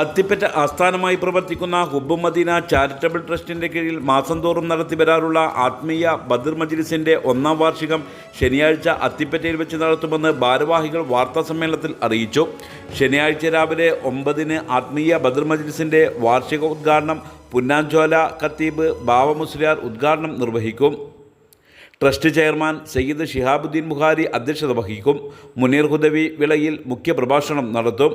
അത്തിപ്പറ്റ ആസ്ഥാനമായി പ്രവർത്തിക്കുന്ന ഹുബ്ബ് Medina charitable ട്രസ്റ്റിന്റെ കീഴിൽ മാസം തോറും നടത്തിവരാറുള്ള ആത്മീയ ബദർ മജ്ലിസിന്റെ ഒന്നാം വാർഷികം ശനിയാഴ്ച അത്തിപ്പറ്റയിൽ വെച്ച് നടത്തുമെന്ന് ഭാരവാഹികൾ വാർത്താ സമ്മേളനത്തിൽ അറിയിച്ചു. ശനിയാഴ്ച രാവിലെ ഒമ്പതിന് ആത്മീയ ബദർ മജ്ലിസിന്റെ വാർഷിക ഉദ്ഘാടനം പുന്നാഞ്ചോല ഖത്തീബ് ബാവ മുസ്ലിയാർ ഉദ്ഘാടനം നിർവഹിക്കും. ട്രസ്റ്റ് ചെയർമാൻ സയ്യിദ് ഷിഹാബുദ്ദീൻ ബുഖാരി അധ്യക്ഷത വഹിക്കും. മുനീർ ഹുദവി വിളയിൽ മുഖ്യപ്രഭാഷണം നടത്തും.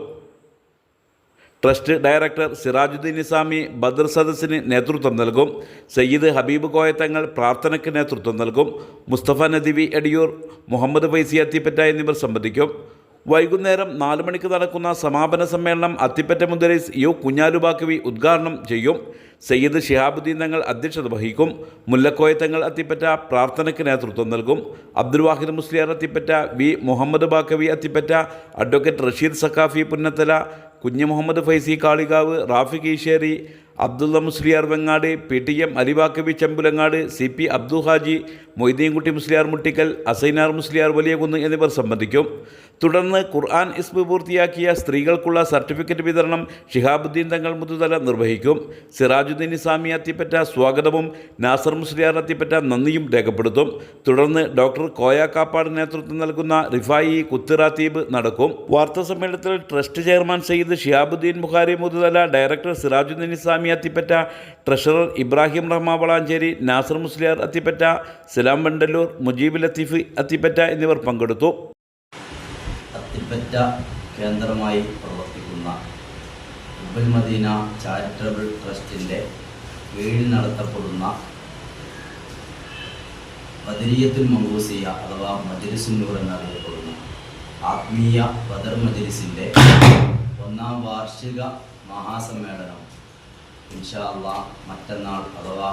ട്രസ്റ്റ് ഡയറക്ടർ സിറാജുദ്ദീൻ നിസാമി ബദർ സദസ്സിന് നേതൃത്വം നൽകും. സയ്യിദ് ഹബീബ് കോയത്തങ്ങൾ പ്രാർത്ഥനയ്ക്ക് നേതൃത്വം നൽകും. മുസ്തഫ നദിവി എടിയൂർ മുഹമ്മദ് ഫൈസി അത്തിപ്പറ്റ എന്നിവർ സംബന്ധിക്കും. വൈകുന്നേരം നാല് മണിക്ക് നടക്കുന്ന സമാപന സമ്മേളനം അത്തിപ്പറ്റ മുദ്രീസ് യു കുഞ്ഞാലുബാക്കവി ഉദ്ഘാടനം ചെയ്യും. സയ്യിദ് ഷിഹാബുദ്ദീൻ തങ്ങൾ അധ്യക്ഷത വഹിക്കും. മുല്ലക്കോയ തങ്ങൾ അത്തിപ്പറ്റ പ്രാർത്ഥനയ്ക്ക് നേതൃത്വം നൽകും. Abdul Wahid Musliyar Athippatta V Muhammad Baqavi Athippatta advocate Rasheed Saqafi Punnathala Kunhu Muhammad Faizy Kalikavu Rafeeq Eesseri Abdulla Musliyar Vengad P T M Alibaqavi Chembulangad C P Abdu Haji Moideenkutty Musliyar Muttikkal Asainar Musliyar Valiyakunnu എന്നിവർ സംബന്ധിക്കും. തുടർന്ന് ഖുർആൻ ഇസ്ബ് പൂർത്തിയാക്കിയ സ്ത്രീകൾക്കുള്ള certificate വിതരണം ഷിഹാബുദ്ദീൻ തങ്ങൾ മുതുതല നിർവഹിക്കും. സിറാജുദ്ദീൻ ഇസ്ലാമി അത്തിപ്പറ്റ സ്വാഗതവും നാസർ മുസ്ലിയാർ അത്തിപ്പറ്റ നന്ദിയും രേഖപ്പെടുത്തും. തുടർന്ന് ഡോക്ടർ കോയ കാപ്പാട് നേതൃത്വം നൽകുന്ന റിഫായി കുത്തിറാത്തീബ് നടക്കും. വാർത്താ സമ്മേളനത്തിൽ trust chairman Sayyid Shihabuddin Bukhari Muthuthala director Sirajuddin Islami Athippatta treasurer Ibrahim Rahma Valanchery Nasar Musliyar Athippatta Salam Vandallur Mujeeb Latheef Athippatta എന്നിവർ പങ്കെടുത്തു. അത്തിപ്പറ്റ കേന്ദ്രമായി പ്രവർത്തിക്കുന്ന ഉബൽ മദീന ചാരിറ്റബിൾ ട്രസ്റ്റിന്റെ കീഴിൽ നടത്തപ്പെടുന്ന ബദരിയത്തുൽ മങ്കൂസിയ അഥവാ മജ്ലിസുന്നൂർ എന്നറിയപ്പെടുന്ന ആത്മീയ ബദർ മജലിസിന്റെ ഒന്നാം വാർഷിക മഹാസമ്മേളനം ഇൻഷാ അള്ളാ മറ്റന്നാൾ അഥവാ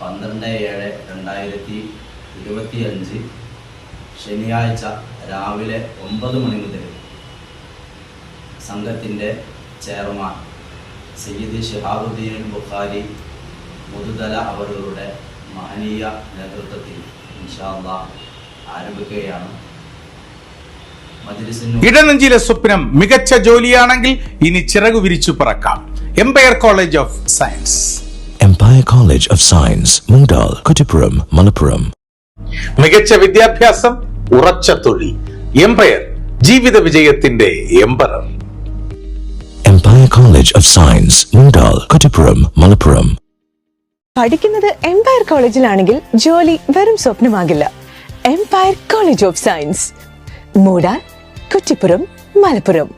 പന്ത്രണ്ട് ഏഴ് രണ്ടായിരത്തി ഇരുപത്തി അഞ്ച് ശനിയാഴ്ച രാവിലെ ഒമ്പത് മണി മുതൽ സംഘത്തിന്റെ ചെയർമാൻ സയ്യിദ് ഷിഹാബുദ്ദീൻ ബുഖാരി മുതുതല അവരുടെ മഹനീയ നേതൃത്വത്തിൽ ഇൻഷാല്ല ആരംഭിക്കുകയാണ്. ഇടനെഞ്ചിലെ സ്വപ്നം മികച്ച ജോലിയാണെങ്കിൽ ഇനി ചിറകു വിരിച്ചു പറക്കാം. Empire college of science Empire college of science Mundal Kuttippuram Malappuram മികച്ച വിദ്യാഭ്യാസം ഉറച്ച തൊഴിൽ. എംപയർ ജീവിത വിജയത്തിന്റെ Empire Empire College of Science, Mungdal, Kuttippuram Malappuram പഠിക്കുന്നത് എംപയർ കോളേജിലാണെങ്കിൽ ജോലി വെറും സ്വപ്നമാകില്ല. Empire college of science Moodal Kuttippuram Malappuram